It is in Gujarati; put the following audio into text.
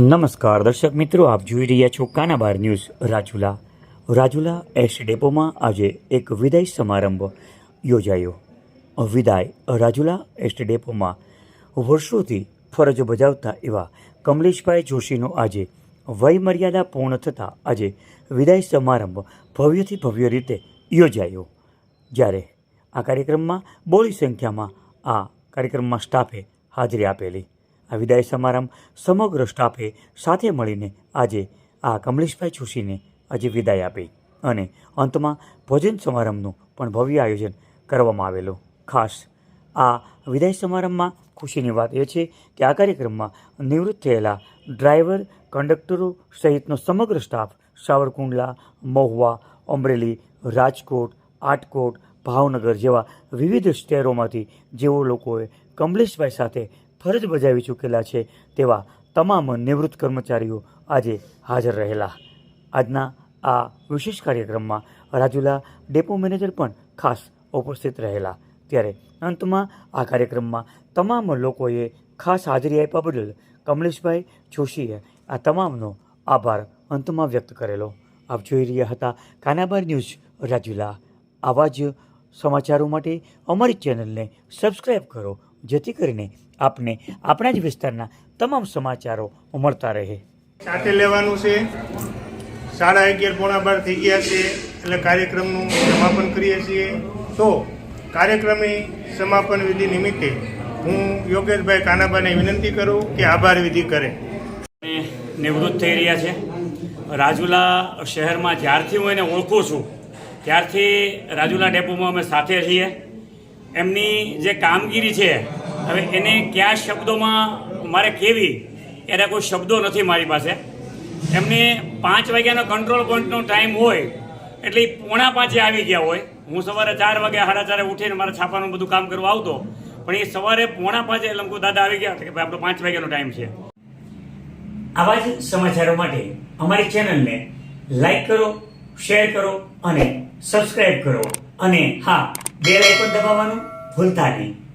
નમસ્કાર દર્શક મિત્રો, આપ જોઈ રહ્યા છો કાનાબાર ન્યૂઝ રાજુલા. રાજુલા એસ ડેપોમાં આજે એક વિદાય સમારંભ યોજાયો. વિદાય રાજુલા એસ ડેપોમાં. વર્ષોથી ફરજ બજાવતા એવા કમલેશભાઈ જોશીનો આજે વયમર્યાદા પૂર્ણ થતાં આજે વિદાય સમારંભ ભવ્યથી ભવ્ય રીતે યોજાયો. જ્યારે આ કાર્યક્રમમાં બોળી સંખ્યામાં આ કાર્યક્રમમાં સ્ટાફે હાજરી આપેલી. આ વિદાય સમારંભ સમગ્ર સ્ટાફે સાથે મળીને આજે આ કમલેશભાઈ છુસીને આજે વિદાય આપી અને અંતમાં ભોજન સમારંભનું પણ ભવ્ય આયોજન કરવામાં આવેલું. ખાસ આ વિદાય સમારંભમાં ખુશીની વાત એ છે કે આ કાર્યક્રમમાં નિવૃત્ત થયેલા ડ્રાઈવર, કંડક્ટરો સહિતનો સમગ્ર સ્ટાફ સાવરકુંડલા, મહુવા, અમરેલી, રાજકોટ, આટકોટ, ભાવનગર જેવા વિવિધ શહેરોમાંથી જેઓ લોકોએ કમલેશભાઈ સાથે ફરજ બજાવી ચૂકેલા છે તેવા તમામ નિવૃત્ત કર્મચારીઓ આજે હાજર રહેલા. આજના આ વિશેષ કાર્યક્રમમાં રાજુલા ડેપો મેનેજર પણ ખાસ ઉપસ્થિત રહેલા. ત્યારે અંતમાં આ કાર્યક્રમમાં તમામ લોકોએ ખાસ હાજરી આપવા બદલ કમલેશભાઈ જોશીએ આ તમામનો આભાર અંતમાં વ્યક્ત કરેલો. આપ જોઈ રહ્યા હતા કાનાબાર ન્યૂઝ રાજુલા. આવા જ સમાચારો માટે અમારી ચેનલને સબસ્ક્રાઈબ કરો જેથી કરીને આપને આપણા જ વિસ્તારના તમામ સમાચારો મળતા રહે. સાથે લેવાનું છે. સાડા અગિયાર પોણા બાર થઈ ગયા છે. એટલે કાર્યક્રમનું સમાપન કરીએ છીએ. તો કાર્યક્રમની સમાપન વિધિ નિમિત્તે હું યોગેશભાઈ કાનાબાને વિનંતી કરું કે આભાર વિધિ કરે. અને નિવૃત્ત થઈ રહ્યા છે. રાજુલા શહેરમાં જ્યારથી હું એને ઓળખું છું ત્યારથી રાજુલા ડેપોમાં અમે સાથે છીએ. એમની જે કામગીરી છે, હવે એને કયા શબ્દોમાં, મારે કેવી, એના કોઈ શબ્દો નથી મારી પાસે. એમને પાંચ વાગ્યાનો કંટ્રોલ પોઈન્ટનો ટાઈમ હોય, એટલે પોણા પાંચે આવી ગયા હોય. હું સવારે ચાર વાગ્યા સાડા ચારે ઉઠીને મારે છાપાનું બધું કામ કરવા આવતો, પણ એ સવારે પોણા પાંચે એટલે અમુક દાદા આવી ગયા, કે ભાઈ આપણો પાંચ વાગ્યાનો ટાઈમ છે. આવા જ સમાચારો માટે અમારી ચેનલને લાઈક કરો શેર કરો અને સબસ્ક્રાઈબ કરો. અને હા બેલ આઇકોન દબાવવાનું ભૂલતા નહીં.